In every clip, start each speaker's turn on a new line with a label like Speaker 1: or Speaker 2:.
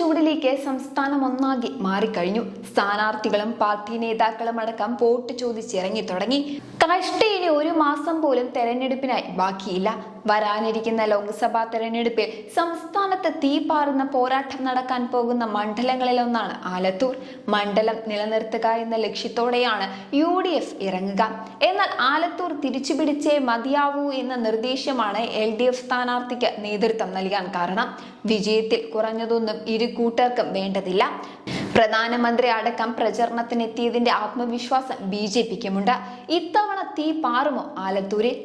Speaker 1: ചൂടിലേക്ക് സംസ്ഥാനം ഒന്നാകെ മാറിക്കഴിഞ്ഞു. സ്ഥാനാർത്ഥികളും പാർട്ടി നേതാക്കളും അടക്കം വോട്ട് ചോദിച്ചിറങ്ങി തുടങ്ങി. കഷ്ടി ഇനി ഒരു മാസം പോലും തെരഞ്ഞെടുപ്പിനായി ബാക്കിയില്ല. വരാനിരിക്കുന്ന ലോക്സഭാ തെരഞ്ഞെടുപ്പിൽ സംസ്ഥാനത്ത് തീപാറുന്ന പോരാട്ടം നടക്കാൻ പോകുന്ന മണ്ഡലങ്ങളിലൊന്നാണ് ആലത്തൂർ. മണ്ഡലം നിലനിർത്തുക എന്ന ലക്ഷ്യത്തോടെയാണ് യു ഡി എഫ് ഇറങ്ങുക. എന്നാൽ ആലത്തൂർ തിരിച്ചുപിടിച്ചേ മതിയാവൂ എന്ന നിർദ്ദേശമാണ് എൽ ഡി എഫ് സ്ഥാനാർത്ഥിക്ക് നേതൃത്വം നൽകാൻ കാരണം. വിജയത്തിൽ കുറഞ്ഞതൊന്നും ഇരു കൂട്ടർക്കും വേണ്ടതില്ല. പ്രധാനമന്ത്രി അടക്കം പ്രചരണത്തിനെത്തിയതിന്റെ ആത്മവിശ്വാസം ബി ജെ പിക്കുമുണ്ട്. ഇത്തവണ തീ പാറുമോ ആലത്തൂരിൽ?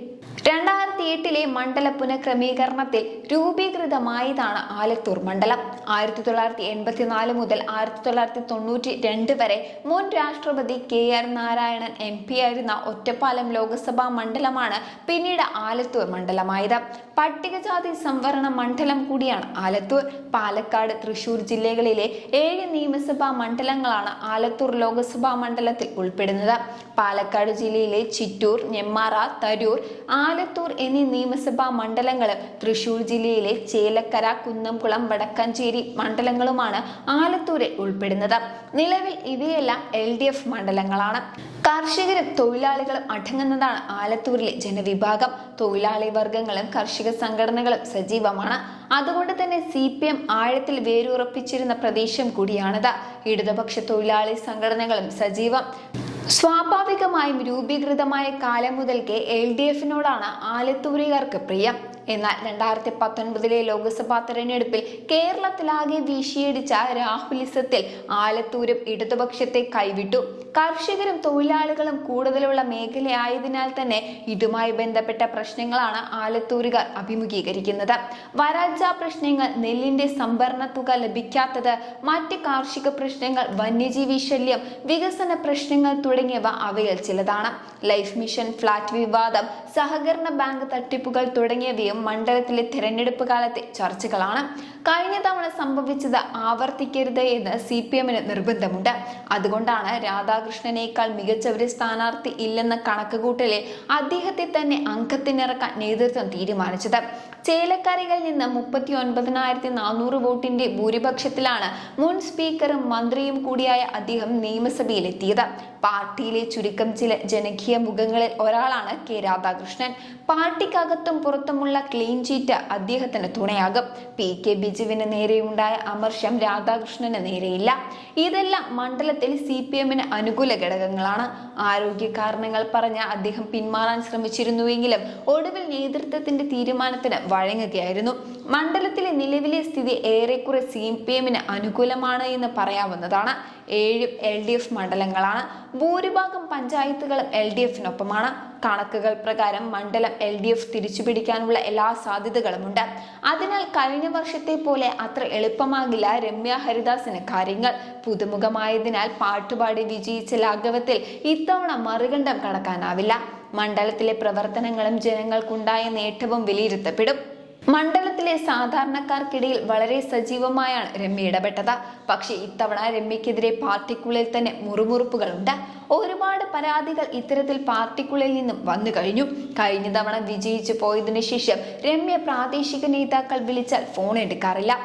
Speaker 1: രണ്ടായിരത്തി എട്ടിലെ മണ്ഡല പുനഃക്രമീകരണത്തിൽ രൂപീകൃതമായതാണ് ആലത്തൂർ മണ്ഡലം. ആയിരത്തി തൊള്ളായിരത്തി എൺപത്തിനാല് മുതൽ ആയിരത്തി തൊള്ളായിരത്തി തൊണ്ണൂറ്റി രണ്ട് വരെ മുൻ രാഷ്ട്രപതി K R Narayanan M P ആയിരുന്ന ഒറ്റപ്പാലം ലോക്സഭാ മണ്ഡലമാണ് പിന്നീട് ആലത്തൂർ മണ്ഡലമായത്. പട്ടികജാതി സംവരണ മണ്ഡലം കൂടിയാണ് ആലത്തൂർ. പാലക്കാട് തൃശൂർ ജില്ലകളിലെ ഏഴ് നിയമസഭാ മണ്ഡലങ്ങളാണ് ആലത്തൂർ ലോക്സഭാ മണ്ഡലത്തിൽ ഉൾപ്പെടുന്നത്. പാലക്കാട് ജില്ലയിലെ ചിറ്റൂർ നെമ്മാറ തരൂർ ആലത്തൂർ എന്നീ നിയമസഭാ മണ്ഡലങ്ങളും തൃശൂർ ജില്ലയിലെ ചേലക്കര കുന്നംകുളം വടക്കഞ്ചേരി മണ്ഡലങ്ങളുമാണ് ആലത്തൂരെ ഉൾപ്പെടുന്നത്. നിലവിൽ ഇവയെല്ലാം എൽ ഡി എഫ് മണ്ഡലങ്ങളാണ്. കർഷകരും തൊഴിലാളികളും അടങ്ങുന്നതാണ് ആലത്തൂരിലെ ജനവിഭാഗം. തൊഴിലാളി വർഗങ്ങളും കർഷക സംഘടനകളും സജീവമാണ്. അതുകൊണ്ട് തന്നെ സി പി എം ആഴത്തിൽ വേരുറപ്പിച്ചിരുന്ന പ്രദേശം കൂടിയാണിത്. ഇടതുപക്ഷ തൊഴിലാളി സംഘടനകളും സജീവം. സ്വാഭാവികമായും രൂപീകൃതമായ കാലം മുതൽക്കേ എൽ ഡി എഫിനോടാണ് ആലത്തൂരുകാർക്ക് പ്രിയം. എന്നാൽ രണ്ടായിരത്തി പത്തൊൻപതിലെ ലോക്സഭാ തെരഞ്ഞെടുപ്പിൽ കേരളത്തിലാകെ വീശിയടിച്ച രാഹുലിസത്തിൽ ആലത്തൂരും ഇടതുപക്ഷത്തെ കൈവിട്ടു. കർഷകരും തൊഴിലാളികളും കൂടുതലുള്ള മേഖലയായതിനാൽ തന്നെ ഇതുമായി ബന്ധപ്പെട്ട പ്രശ്നങ്ങളാണ് ആലത്തൂരുകാർ അഭിമുഖീകരിക്കുന്നത്. വരൾച്ച പ്രശ്നങ്ങൾ നെല്ലിന്റെ സംഭരണ തുക ലഭിക്കാത്തത് മറ്റ് കാർഷിക പ്രശ്നങ്ങൾ വന്യജീവി ശല്യം വികസന പ്രശ്നങ്ങൾ തുടങ്ങിയവ അവയിൽ ചിലതാണ്. ലൈഫ് മിഷൻ ഫ്ളാറ്റ് വിവാദം സഹകരണ ബാങ്ക് തട്ടിപ്പുകൾ തുടങ്ങിയവയും മണ്ഡലത്തിലെ തെരഞ്ഞെടുപ്പ് കാലത്തെ ചർച്ചകളാണ്. കഴിഞ്ഞ തവണ സംഭവിച്ചത് ആവർത്തിക്കരുത് എന്ന് സി പി എമ്മിന് നിർബന്ധമുണ്ട്. അതുകൊണ്ടാണ് രാധാകൃഷ്ണനേക്കാൾ മികച്ച ഒരു സ്ഥാനാർത്ഥി ഇല്ലെന്ന കണക്കുകൂട്ടലിൽ അദ്ദേഹത്തെ തന്നെ അംഗത്തിനിറക്കാൻ നേതൃത്വം തീരുമാനിച്ചത്. ചേലക്കരയിൽ നിന്ന് മുപ്പത്തി ഒൻപതിനായിരത്തി നാനൂറ് വോട്ടിന്റെ ഭൂരിപക്ഷത്തിലാണ് മുൻ സ്പീക്കറും മന്ത്രിയും കൂടിയായ അദ്ദേഹം നിയമസഭയിലെത്തിയത്. പാർട്ടിയിലെ ചുരുക്കം ചില ജനകീയ മുഖങ്ങളിൽ ഒരാളാണ് കെ രാധാകൃഷ്ണൻ. പാർട്ടിക്കകത്തും പുറത്തുമുള്ള ക്ലീൻ ചീറ്റ് അദ്ദേഹത്തിന് തുണയാകും. പി കെ ബിജുവിന് നേരെയുണ്ടായ അമർഷം രാധാകൃഷ്ണന് നേരെയില്ല. ഇതെല്ലാം മണ്ഡലത്തിൽ സി പി എമ്മിന് അനുകൂല ഘടകങ്ങളാണ്. ആരോഗ്യ കാരണങ്ങൾ പറഞ്ഞ അദ്ദേഹം പിന്മാറാൻ ശ്രമിച്ചിരുന്നുവെങ്കിലും ഒടുവിൽ നേതൃത്വത്തിന്റെ തീരുമാനത്തിന് വഴങ്ങുകയായിരുന്നു. മണ്ഡലത്തിലെ നിലവിലെ സ്ഥിതി ഏറെക്കുറെ സി പി എമ്മിന് അനുകൂലമാണ് എന്ന് പറയാവുന്നതാണ്. ഏഴും എൽ ഡി എഫ് മണ്ഡലങ്ങളാണ്. ഭൂരിഭാഗം പഞ്ചായത്തുകളും എൽ ഡി എഫിനൊപ്പമാണ്. കണക്കുകൾ പ്രകാരം മണ്ഡലം എൽ ഡി എഫ് തിരിച്ചുപിടിക്കാനുള്ള എല്ലാ സാധ്യതകളുമുണ്ട്. അതിനാൽ കഴിഞ്ഞ വർഷത്തെ പോലെ അത്ര എളുപ്പമാകില്ല രമ്യ ഹരിദാസിന് കാര്യങ്ങൾ. പുതുമുഖമായതിനാൽ പാട്ടുപാടി വിജയിച്ച ലാഘവത്തിൽ ഇത്തവണ മറുകണ്ഠം കടക്കാനാവില്ല. മണ്ഡലത്തിലെ പ്രവർത്തനങ്ങളും ജനങ്ങൾക്കുണ്ടായ നേട്ടവും വിലയിരുത്തപ്പെടും. മണ്ഡലത്തിലെ സാധാരണക്കാർക്കിടയിൽ വളരെ സജീവമായാണ് രമ്യ ഇടപെട്ടത്. പക്ഷേ ഇത്തവണ രമ്യക്കെതിരെ പാർട്ടിക്കുള്ളിൽ തന്നെ മുറുമുറുപ്പുകളുണ്ട്. ഒരുപാട് പരാതികൾ ഇത്തരത്തിൽ പാർട്ടിക്കുള്ളിൽ നിന്നും വന്നു കഴിഞ്ഞു. കഴിഞ്ഞ തവണ വിജയിച്ചു പോയതിനു ശേഷം രമ്യ പ്രാദേശിക നേതാക്കൾ വിളിച്ചാൽ ഫോൺ എടുക്കാറില്ല.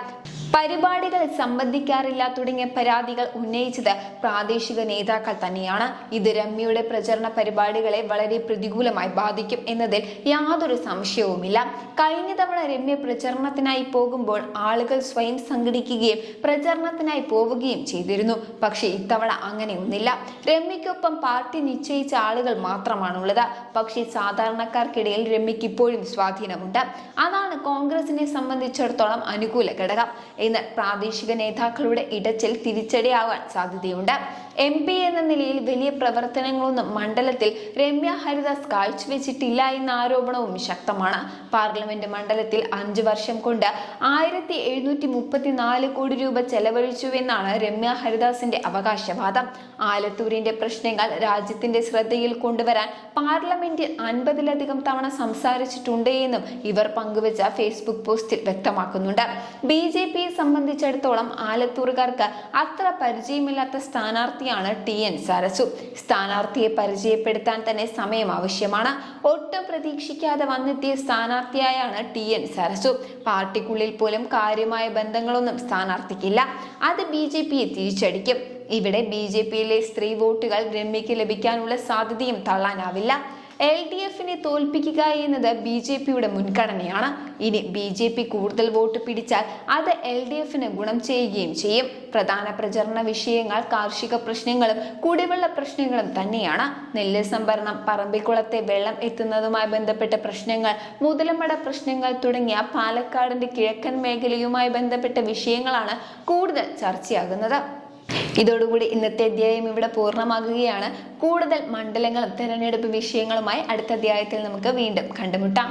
Speaker 1: പരിപാടികൾ സംബന്ധിക്കാറില്ല തുടങ്ങിയ പരാതികൾ ഉന്നയിച്ചത് പ്രാദേശിക നേതാക്കൾ തന്നെയാണ്. ഇത് രമ്യയുടെ പ്രചരണ പരിപാടികളെ വളരെ പ്രതികൂലമായി ബാധിക്കും എന്നതിൽ യാതൊരു സംശയവുമില്ല. കഴിഞ്ഞ തവണ രമ്യ പ്രചരണത്തിനായി പോകുമ്പോൾ ആളുകൾ സ്വയം സംഘടിക്കുകയും പ്രചരണത്തിനായി പോവുകയും ചെയ്തിരുന്നു. പക്ഷേ ഇത്തവണ അങ്ങനെയൊന്നില്ല രമ്യക്കൊപ്പം പാർട്ടി നിശ്ചയിച്ച ആളുകൾ മാത്രമാണുള്ളത്. പക്ഷേ സാധാരണക്കാർക്കിടയിൽ രമ്യക്ക് ഇപ്പോഴും സ്വാധീനമുണ്ട്. അതാണ് കോൺഗ്രസിനെ സംബന്ധിച്ചിടത്തോളം അനുകൂല ഘടകം. ഇന്ന് പ്രാദേശിക നേതാക്കളുടെ ഇടച്ചിൽ തിരിച്ചടിയാവാൻ സാധ്യതയുണ്ട്. എം പി എന്ന നിലയിൽ വലിയ പ്രവർത്തനങ്ങളൊന്നും മണ്ഡലത്തിൽ രമ്യ ഹരിദാസ് കാഴ്ചവെച്ചിട്ടില്ല എന്ന ആരോപണവും ശക്തമാണ്. പാർലമെന്റ് മണ്ഡലത്തിൽ അഞ്ചു വർഷം കൊണ്ട് ആയിരത്തി എഴുന്നൂറ്റി മുപ്പത്തിനാല് കോടി രൂപ ചെലവഴിച്ചുവെന്നാണ് രമ്യ ഹരിദാസിന്റെ അവകാശവാദം. ആലത്തൂരിന്റെ പ്രശ്നങ്ങൾ രാജ്യത്തിന്റെ ശ്രദ്ധയിൽ കൊണ്ടുവരാൻ പാർലമെന്റിൽ അൻപതിലധികം തവണ സംസാരിച്ചിട്ടുണ്ട് എന്നും ഇവർ പങ്കുവച്ച ഫേസ്ബുക്ക് പോസ്റ്റിൽ വ്യക്തമാക്കുന്നുണ്ട്. ബി ജെ പിയെ സംബന്ധിച്ചിടത്തോളം ആലത്തൂറുകാർക്ക് അത്ര പരിചയമില്ലാത്ത സ്ഥാനാർത്ഥിയാണ് ടി എൻ സരസു. സ്ഥാനാർത്ഥിയെ പരിചയപ്പെടുത്താൻ തന്നെ സമയം ആവശ്യമാണ്. ഒട്ടും പ്രതീക്ഷിക്കാതെ വന്നെത്തിയ സ്ഥാനാർത്ഥിയായാണ് ടി എൻ സരസു. പാർട്ടിക്കുള്ളിൽ പോലും കാര്യമായ ബന്ധങ്ങളൊന്നും സ്ഥാനാർത്ഥിക്കില്ല. അത് ബി ജെ പിയെ തിരിച്ചടിക്കും. ഇവിടെ ബി ജെ പിയിലെ സ്ത്രീ വോട്ടുകൾ രമ്യയ്ക്ക് ലഭിക്കാനുള്ള സാധ്യതയും തള്ളാനാവില്ല. എൽ ഡി എഫിനെ തോൽപ്പിക്കുക എന്നത് ബി ജെ പിയുടെ മുൻഗണനയാണ്. ഇനി ബി ജെ പി കൂടുതൽ വോട്ട് പിടിച്ചാൽ അത് എൽ ഡി എഫിന് ഗുണം ചെയ്യുകയും ചെയ്യും. പ്രധാന പ്രചരണ വിഷയങ്ങൾ കാർഷിക പ്രശ്നങ്ങളും കുടിവെള്ള പ്രശ്നങ്ങളും തന്നെയാണ്. നെല്ല് സംഭരണം പറമ്പിക്കുളത്തെ വെള്ളം എത്തുന്നതുമായി ബന്ധപ്പെട്ട പ്രശ്നങ്ങൾ മുതലമട പ്രശ്നങ്ങൾ തുടങ്ങിയ പാലക്കാടിന്റെ കിഴക്കൻ മേഖലയുമായി ബന്ധപ്പെട്ട വിഷയങ്ങളാണ് കൂടുതൽ ചർച്ചയാകുന്നത്. ഇതോടുകൂടി ഇന്നത്തെ അധ്യായം ഇവിടെ പൂർണമാകുകയാണ്. കൂടുതൽ മണ്ഡലങ്ങളും തെരഞ്ഞെടുപ്പ് വിഷയങ്ങളുമായി അടുത്ത അധ്യായത്തിൽ നമുക്ക് വീണ്ടും കണ്ടുമുട്ടാം.